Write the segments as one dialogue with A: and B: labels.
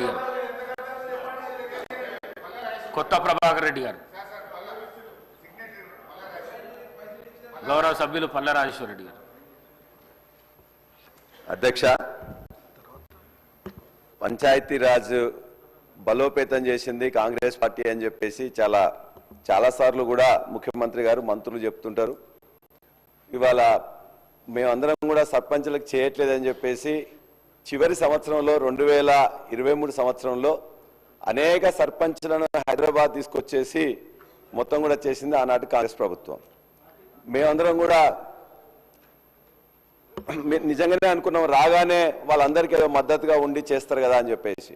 A: రెడ్డి గారు. కొత్త ప్రభాకర్ రెడ్డి గారు. గౌరవ సభ్యులు పల్ల రాజేశ్వర రెడ్డి గారు.
B: అధ్యక్ష పంచాయతీరాజ్ బలోపేతం చేసింది కాంగ్రెస్ పార్టీ అని చెప్పేసి చాలా చాలాసార్లు కూడా ముఖ్యమంత్రి గారు మంత్రులు చెప్తుంటారు. ఇవాళ మేమందరం కూడా సర్పంచ్లకు చేయట్లేదని చెప్పేసి చివరి సంవత్సరంలో రెండు వేల ఇరవై మూడు సంవత్సరంలో అనేక సర్పంచ్లను హైదరాబాద్ తీసుకొచ్చేసి మొత్తం కూడా చేసింది ఆనాటి కాంగ్రెస్ ప్రభుత్వం. మేమందరం కూడా నిజంగానే అనుకున్నాం రాగానే వాళ్ళందరికీ ఏదో మద్దతుగా ఉండి చేస్తారు కదా అని చెప్పేసి.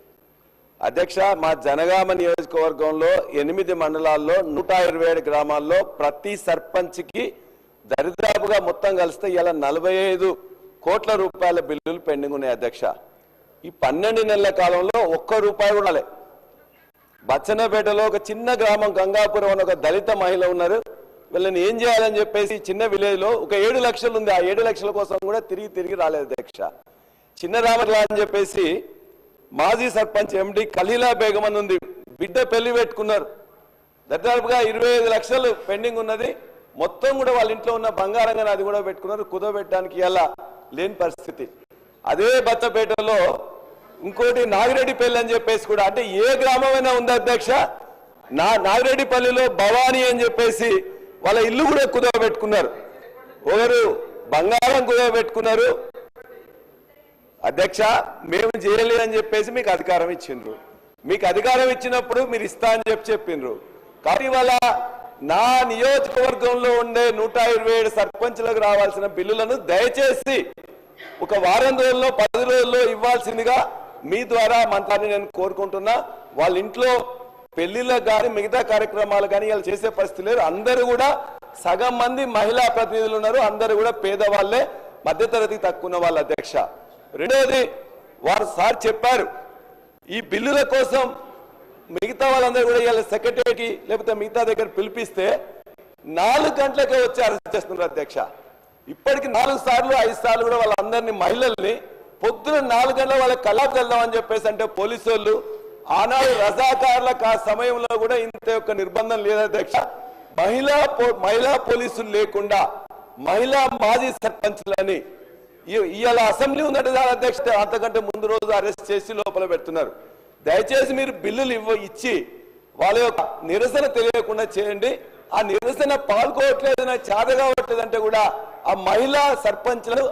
B: అధ్యక్ష మా జనగామ నియోజకవర్గంలో ఎనిమిది మండలాల్లో నూట ఇరవై ఏడు గ్రామాల్లో ప్రతి సర్పంచ్కి దరిదాపుగా మొత్తం కలిస్తే ఇలా నలభై ఐదు కోట్ల రూపాయల బిల్లులు పెండింగ్ ఉన్నాయి అధ్యక్ష. ఈ పన్నెండు నెలల కాలంలో ఒక్క రూపాయి కూడా బచ్చన్నపేటలో ఒక చిన్న గ్రామం గంగాపురం అని ఒక దళిత మహిళ ఉన్నారు. వీళ్ళని ఏం చేయాలని చెప్పేసి చిన్న విలేజ్లో ఒక ఏడు లక్షలు ఉంది. ఆ ఏడు లక్షల కోసం కూడా తిరిగి తిరిగి రాలేదు అధ్యక్ష. చిన్న రామర్లా అని చెప్పేసి మాజీ సర్పంచ్ ఎండి ఖలీలా బేగం అని ఉంది. బిడ్డ పెళ్ళి పెట్టుకున్నారు. దాదాపుగా ఇరవై ఐదు లక్షలు పెండింగ్ ఉన్నది. మొత్తం కూడా వాళ్ళ ఇంట్లో ఉన్న బంగారంగా అది కూడా పెట్టుకున్నారు. కుదవబెట్టడానికి ఎలా? లేని పరిస్థితి. అదే బత్తపేటలో ఇంకోటి నాగిరెడ్డిపల్లి అని చెప్పేసి కూడా అంటే ఏ గ్రామమైనా ఉంది అధ్యక్ష? నా నాగిరెడ్డిపల్లిలో భవానీ అని చెప్పేసి వాళ్ళ ఇల్లు కూడా కుదవబెట్టుకున్నారు ఒకరు బంగారం కుదవబెట్టుకున్నారు అధ్యక్ష మేము చేయలేదని చెప్పేసి మీకు అధికారం ఇచ్చిండ్రు. మీకు అధికారం ఇచ్చినప్పుడు మీరు ఇస్తా అని చెప్పి చెప్పిండ్రు. కానీ వాళ్ళ నా నియోజకవర్గంలో ఉండే నూట ఇరవై ఏడు సర్పంచులకు రావాల్సిన బిల్లులను దయచేసి ఒక వారం రోజుల్లో పది రోజుల్లో ఇవ్వాల్సిందిగా మీ ద్వారా మంత్రాన్ని నేను కోరుకుంటున్నా. వాళ్ళ ఇంట్లో పెళ్ళిళ్ళకు కానీ మిగతా కార్యక్రమాలు కానీ వీళ్ళు చేసే పరిస్థితి లేదు. అందరూ కూడా సగం మంది మహిళా ప్రతినిధులు ఉన్నారు. అందరూ కూడా పేదవాళ్ళే మధ్యతరగతి తక్కువ ఉన్న వాళ్ళ అధ్యక్ష. రెండవది వారు సార్ చెప్పారు ఈ బిల్లుల కోసం మిగతా వాళ్ళందరూ కూడా ఇవాళ సెక్రటరీకి లేకపోతే మిగతా దగ్గర పిలిపిస్తే నాలుగు గంటలకే వచ్చి అరెస్ట్ చేస్తున్నారు అధ్యక్ష. ఇప్పటికి నాలుగు సార్లు ఐదు సార్లు కూడా వాళ్ళందరినీ మహిళల్ని పొద్దున నాలుగు గంటల వాళ్ళకి కలాపు వెళ్దామని చెప్పేసి అంటే పోలీసు వాళ్ళు ఆనాడు రజాకారులకు ఆ సమయంలో కూడా ఇంత యొక్క నిర్బంధం లేదు అధ్యక్ష. మహిళా పో- మహిళా పోలీసులు లేకుండా మహిళా మాజీ సర్పంచ్లని ఇవాళ అసెంబ్లీ ఉందంటే దాని అధ్యక్షత అంతకంటే ముందు రోజు అరెస్ట్ చేసి లోపల పెడుతున్నారు. దయచేసి మీరు బిల్లులు ఇవ్వ ఇచ్చి వాళ్ళ యొక్క నిరసన తెలియకుండా చేయండి. ఆ నిరసన పాల్గొవట్లేదు చేత కావట్లేదంటే కూడా ఆ మహిళా సర్పంచ్లు